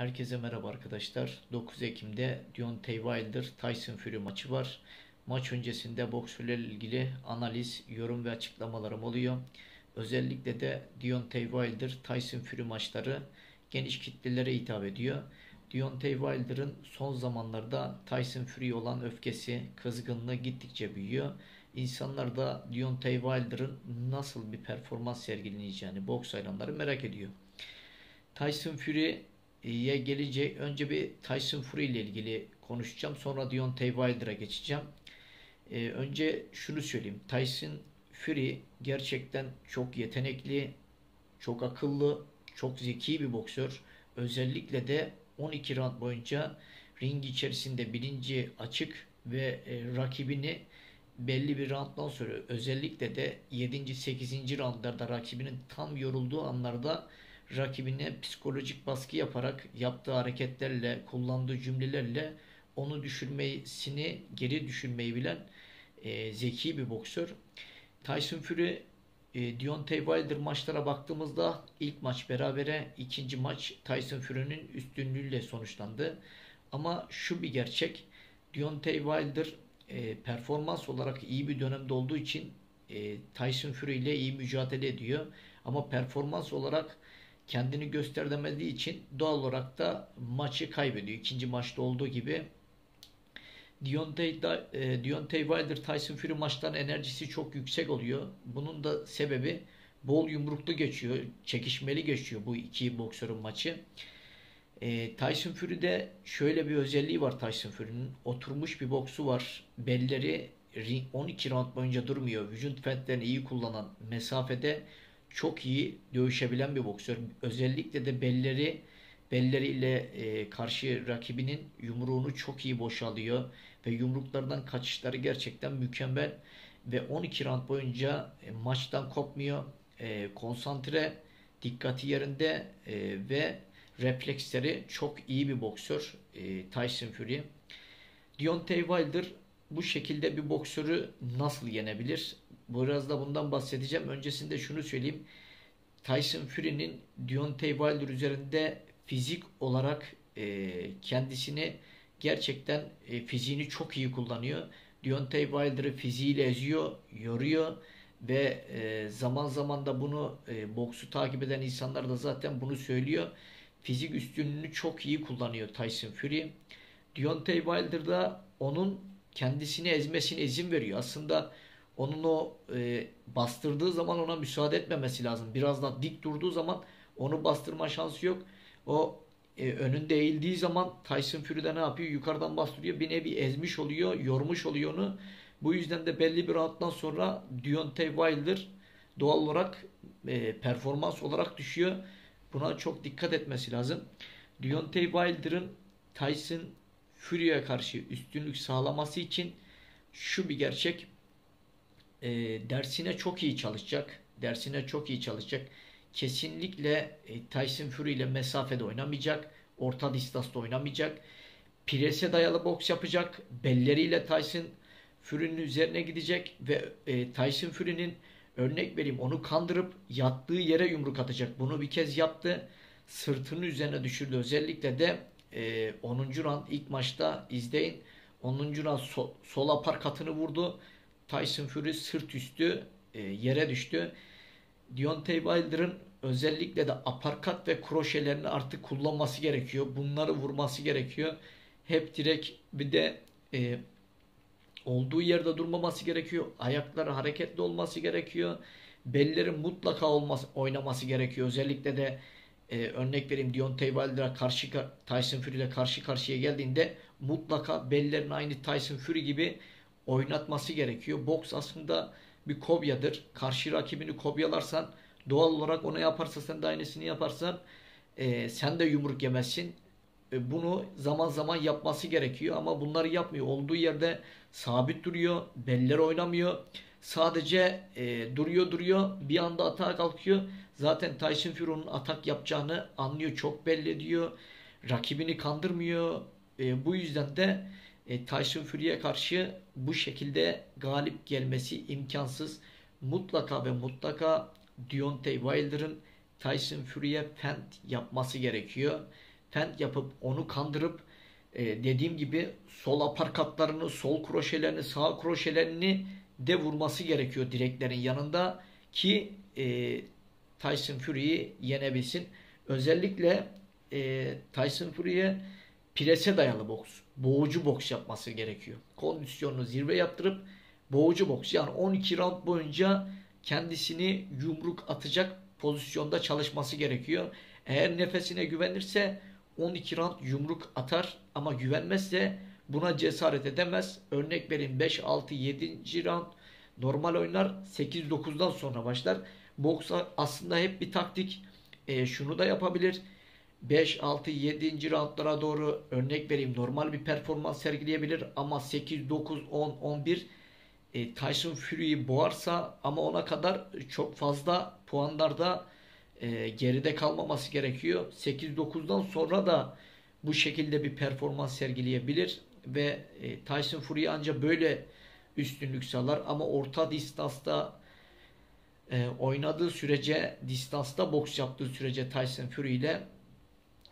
Herkese merhaba arkadaşlar. 9 Ekim'de Deontay Wilder Tyson Fury maçı var. Maç öncesinde boksörlerle ilgili analiz, yorum ve açıklamalarım oluyor. Özellikle de Deontay Wilder Tyson Fury maçları geniş kitlelere hitap ediyor. Deontay Wilder'ın son zamanlarda Tyson Fury olan öfkesi, kızgınlığı gittikçe büyüyor. İnsanlar da Deontay Wilder'ın nasıl bir performans sergileyeceğini boks hayranları merak ediyor. Tyson Fury'ye gelecek önce bir Tyson Fury ile ilgili konuşacağım. Sonra Deontay Wilder'a geçeceğim. Ee, önce şunu söyleyeyim. Tyson Fury gerçekten çok yetenekli, çok akıllı, çok zeki bir boksör. Özellikle de 12 round boyunca ring içerisinde birinci açık ve e, rakibini belli bir rounddan sonra özellikle de 7. 8. roundlarda rakibinin tam yorulduğu anlarda rakibine psikolojik baskı yaparak yaptığı hareketlerle, kullandığı cümlelerle onu düşürmesini, geri düşürmeyi bilen e, zeki bir boksör. Tyson Fury e, Deontay Wilder maçlara baktığımızda ilk maç berabere, ikinci maç Tyson Fury'nin üstünlüğüyle sonuçlandı. Ama şu bir gerçek, Deontay Wilder e, performans olarak iyi bir dönemde olduğu için e, Tyson Fury ile iyi mücadele ediyor. Ama performans olarak kendini gösteremediği için doğal olarak da maçı kaybediyor. İkinci maçta olduğu gibi e, Deontay Wilder Tyson Fury maçtan enerjisi çok yüksek oluyor. Bunun da sebebi bol yumruklu geçiyor, çekişmeli geçiyor bu iki boksörün maçı. E, Tyson Fury'de şöyle bir özelliği var Tyson Fury'nin. Oturmuş bir boksu var. Belleri 12 round boyunca durmuyor. Vücut fentlerini iyi kullanan mesafede çok iyi dövüşebilen bir boksör. Özellikle de belleri belleriyle e, karşı rakibinin yumruğunu çok iyi boşalıyor ve yumruklardan kaçışları gerçekten mükemmel ve 12 round boyunca e, maçtan kopmuyor. E, konsantre, dikkati yerinde e, ve refleksleri çok iyi bir boksör e, Tyson Fury. Deontay Wilder bu şekilde bir boksörü nasıl yenebilir? Biraz da bundan bahsedeceğim. Öncesinde şunu söyleyeyim. Tyson Fury'nin Deontay Wilder üzerinde fizik olarak e, kendisini gerçekten e, fiziğini çok iyi kullanıyor. Deontay Wilder'ı fiziğiyle eziyor, yoruyor ve e, zaman zaman da bunu e, boksu takip eden insanlar da zaten bunu söylüyor. Fizik üstünlüğünü çok iyi kullanıyor Tyson Fury. Deontay Wilder da onun kendisini ezmesine izin veriyor. Aslında onun o e, bastırdığı zaman ona müsaade etmemesi lazım. Biraz da dik durduğu zaman onu bastırma şansı yok. O e, önünde eğildiği zaman Tyson Fury de ne yapıyor? Yukarıdan bastırıyor. Bir nevi ezmiş oluyor, yormuş oluyor onu. Bu yüzden de belli bir rounddan sonra Deontay Wilder doğal olarak e, performans olarak düşüyor. Buna çok dikkat etmesi lazım. Deontay Wilder'ın Tyson Fury'e karşı üstünlük sağlaması için şu bir gerçek. E, dersine çok iyi çalışacak. Dersine çok iyi çalışacak. Kesinlikle e, Tyson Fury ile mesafede oynamayacak. Orta distansta oynamayacak. Prese dayalı boks yapacak. Belleriyle Tyson Fury'nin üzerine gidecek ve e, Tyson Fury'nin örnek vereyim onu kandırıp yattığı yere yumruk atacak. Bunu bir kez yaptı. Sırtının üzerine düşürdü. Özellikle de e, 10. round ilk maçta izleyin. 10. round sol, sol apar katını vurdu. Tyson Fury sırt üstü e, yere düştü. Deontay Wilder'ın özellikle de aparkat ve kroşelerini artık kullanması gerekiyor. Bunları vurması gerekiyor. Hep direkt bir de e, olduğu yerde durmaması gerekiyor. Ayakları hareketli olması gerekiyor. Bellerin mutlaka olması, oynaması gerekiyor. Özellikle de e, örnek vereyim Deontay Wilder'a karşı Tyson Fury ile karşı karşıya geldiğinde mutlaka bellerin aynı Tyson Fury gibi oynatması gerekiyor. Boks aslında bir kobyadır. Karşı rakibini kopyalarsan doğal olarak onu yaparsa sen de aynısını yaparsan e, sen de yumruk yemezsin. E, bunu zaman zaman yapması gerekiyor ama bunları yapmıyor. Olduğu yerde sabit duruyor. Beller oynamıyor. Sadece e, duruyor duruyor. Bir anda atağa kalkıyor. Zaten Tyson Fury'nin atak yapacağını anlıyor. Çok belli ediyor. Rakibini kandırmıyor. E, bu yüzden de e, Tyson Fury'e karşı bu şekilde galip gelmesi imkansız. Mutlaka ve mutlaka Deontay Wilder'ın Tyson Fury'e fent yapması gerekiyor. fent yapıp onu kandırıp e, dediğim gibi sol aparkatlarını, sol kroşelerini, sağ kroşelerini de vurması gerekiyor direklerin yanında ki e, Tyson Fury'yi yenebilsin. Özellikle Tyson Fury'ye prese dayalı boks, boğucu boks yapması gerekiyor. Kondisyonunu zirve yaptırıp boğucu boks yani 12 round boyunca kendisini yumruk atacak pozisyonda çalışması gerekiyor. Eğer nefesine güvenirse 12 round yumruk atar ama güvenmezse buna cesaret edemez. Örnek vereyim 5, 6, 7. round normal oynar 8-9'dan sonra başlar. Boks aslında hep bir taktik. E, şunu da yapabilir. 5, 6, 7. roundlara doğru örnek vereyim normal bir performans sergileyebilir ama 8, 9, 10, 11 e, Tyson Fury'yi boğarsa ama ona kadar çok fazla puanlarda e, geride kalmaması gerekiyor. 8-9'dan sonra da bu şekilde bir performans sergileyebilir ve e, Tyson Fury ancak böyle üstünlük sağlar ama orta distansta e, oynadığı sürece distansta boks yaptığı sürece Tyson Fury ile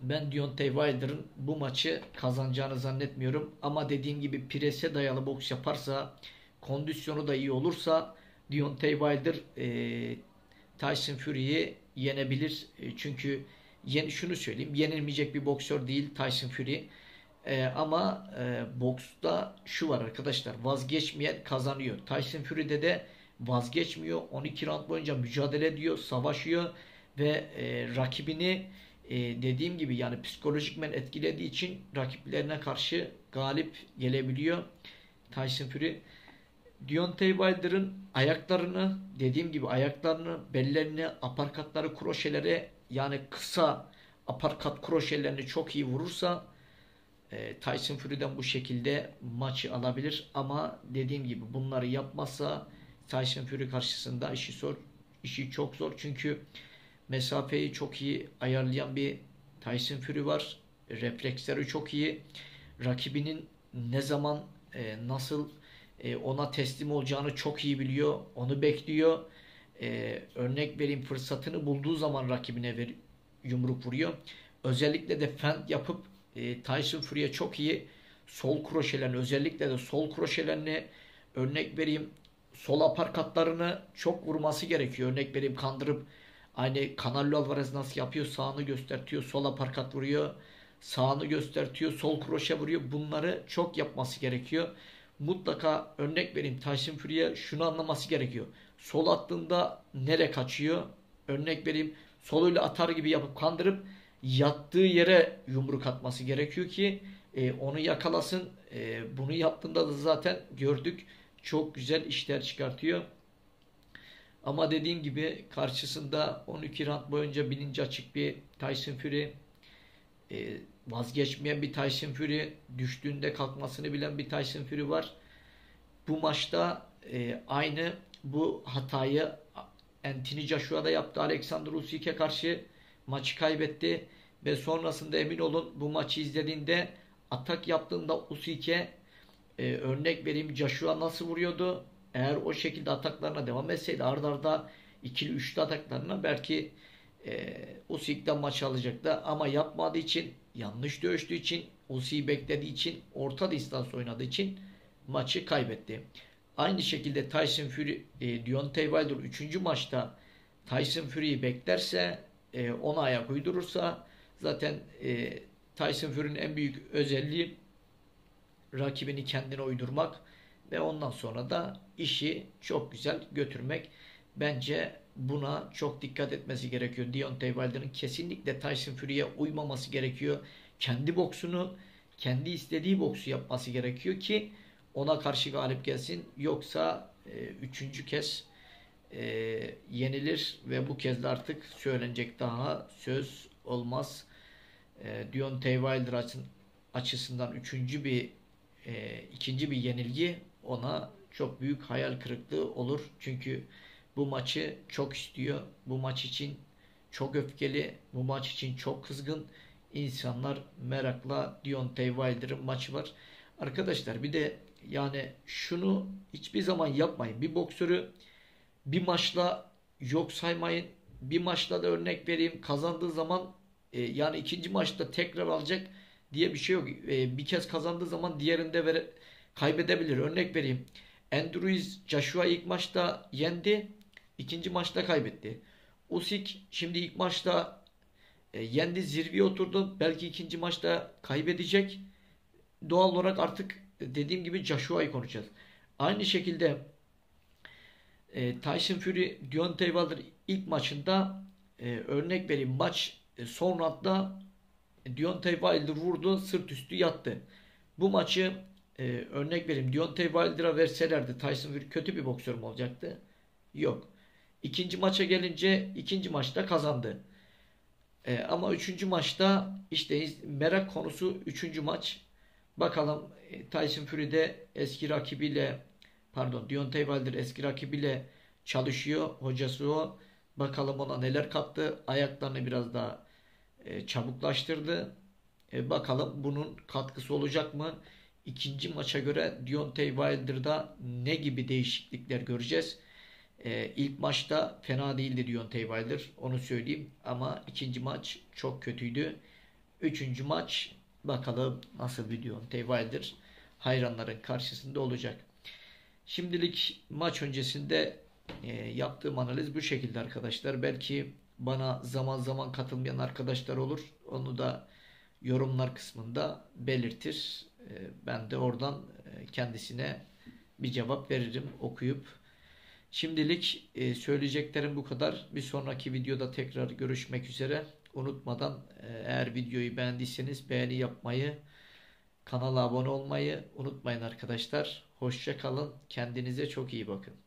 ben Deontay Wilder'ın bu maçı kazanacağını zannetmiyorum. Ama dediğim gibi prese dayalı boks yaparsa kondisyonu da iyi olursa Deontay Wilder e, Tyson Fury'yi yenebilir. E, çünkü yen, şunu söyleyeyim yenilmeyecek bir boksör değil Tyson Fury. E, ama e, boksta şu var arkadaşlar vazgeçmeyen kazanıyor. Tyson Fury'de de vazgeçmiyor. 12 round boyunca mücadele ediyor, savaşıyor ve e, rakibini e, dediğim gibi yani psikolojikmen etkilediği için rakiplerine karşı galip gelebiliyor. Tyson Fury Deontay Wilder'ın ayaklarını dediğim gibi ayaklarını, bellerini, aparkatları, kroşeleri yani kısa aparkat kroşelerini çok iyi vurursa e, Tyson Fury'den bu şekilde maçı alabilir ama dediğim gibi bunları yapmazsa Tyson Fury karşısında işi zor, işi çok zor çünkü mesafeyi çok iyi ayarlayan bir Tyson Fury var. Refleksleri çok iyi. Rakibinin ne zaman e, nasıl e, ona teslim olacağını çok iyi biliyor. Onu bekliyor. E, örnek vereyim fırsatını bulduğu zaman rakibine ver, yumruk vuruyor. Özellikle de fend yapıp e, Tyson Fury'e çok iyi sol kroşelerini özellikle de sol kroşelerini örnek vereyim sol aparkatlarını çok vurması gerekiyor. Örnek vereyim kandırıp aynı Canelo Alvarez nasıl yapıyor sağını göstertiyor sol aparkat vuruyor sağını göstertiyor sol kroşe vuruyor bunları çok yapması gerekiyor mutlaka örnek vereyim Tyson Fury'e şunu anlaması gerekiyor. Sol attığında nere kaçıyor? Örnek vereyim soluyla atar gibi yapıp kandırıp yattığı yere yumruk atması gerekiyor ki e, onu yakalasın. E, bunu yaptığında da zaten gördük. Çok güzel işler çıkartıyor. Ama dediğim gibi karşısında 12 round boyunca bilinci açık bir Tyson Fury e, vazgeçmeyen bir Tyson Fury, düştüğünde kalkmasını bilen bir Tyson Fury var. Bu maçta e, aynı bu hatayı Anthony Joshua da yaptı. Alexander Usyk'e karşı maçı kaybetti ve sonrasında emin olun bu maçı izlediğinde atak yaptığında Usyk'e e, örnek vereyim Joshua nasıl vuruyordu? Eğer o şekilde ataklarına devam etseydi ardarda arda ikili üçlü ataklarına belki e, Usyk'ten maç alacaktı ama yapmadığı için yanlış dövüştüğü için Usyk'i beklediği için orta distans oynadığı için maçı kaybetti. Aynı şekilde Tyson Fury e, Deontay Wilder 3. maçta Tyson Fury'yi beklerse e, ona ayak uydurursa zaten e, Tyson Fury'nin en büyük özelliği rakibini kendine uydurmak ve ondan sonra da işi çok güzel götürmek. Bence buna çok dikkat etmesi gerekiyor. Deontay Wilder'ın kesinlikle Tyson Fury'ye uymaması gerekiyor. Kendi boksunu, kendi istediği boksu yapması gerekiyor ki ona karşı galip gelsin. Yoksa e, üçüncü kez e, yenilir ve bu kez de artık söylenecek daha söz olmaz. E, Deontay Wilder açısından üçüncü bir e, ikinci bir yenilgi ona çok büyük hayal kırıklığı olur. Çünkü bu maçı çok istiyor. Bu maç için çok öfkeli. Bu maç için çok kızgın. İnsanlar merakla Deontay Wilder'ın maçı var. Arkadaşlar bir de yani şunu hiçbir zaman yapmayın. Bir boksörü bir maçla yok saymayın. Bir maçla da örnek vereyim. Kazandığı zaman E, yani ikinci maçta tekrar alacak diye bir şey yok. E, bir kez kazandığı zaman diğerinde vere, kaybedebilir. Örnek vereyim. Andrew Ruiz Joshua ilk maçta yendi. ikinci maçta kaybetti. Usyk şimdi ilk maçta e, yendi zirveye oturdu. Belki ikinci maçta kaybedecek. Doğal olarak artık dediğim gibi Joshua'yı konuşacağız. Aynı şekilde e, Tyson Fury Deontay Wilder ilk maçında e, örnek vereyim maç e, son roundda Deontay Wilder vurdu sırt üstü yattı. Bu maçı e, örnek vereyim Deontay Wilder'a verselerdi Tyson Fury kötü bir boksör mü olacaktı? Yok. İkinci maça gelince ikinci maçta kazandı. E, ama üçüncü maçta işte merak konusu üçüncü maç. Bakalım e, Tyson Fury de eski rakibiyle pardon Deontay Wilder eski rakibiyle çalışıyor. Hocası o. Bakalım ona neler kattı. Ayaklarını biraz daha e, çabuklaştırdı. E, bakalım bunun katkısı olacak mı? İkinci maça göre Deontay Wilder'da ne gibi değişiklikler göreceğiz? E, ilk maçta fena değildi Deontay Wilder. Onu söyleyeyim. Ama ikinci maç çok kötüydü. Üçüncü maç bakalım nasıl bir Deontay Wilder hayranların karşısında olacak. Şimdilik maç öncesinde e, yaptığım analiz bu şekilde arkadaşlar. Belki bana zaman zaman katılmayan arkadaşlar olur. Onu da yorumlar kısmında belirtir. E, ben de oradan e, kendisine bir cevap veririm okuyup. Şimdilik e, söyleyeceklerim bu kadar. Bir sonraki videoda tekrar görüşmek üzere. Unutmadan e, eğer videoyu beğendiyseniz beğeni yapmayı, kanala abone olmayı unutmayın arkadaşlar. Hoşça kalın. Kendinize çok iyi bakın.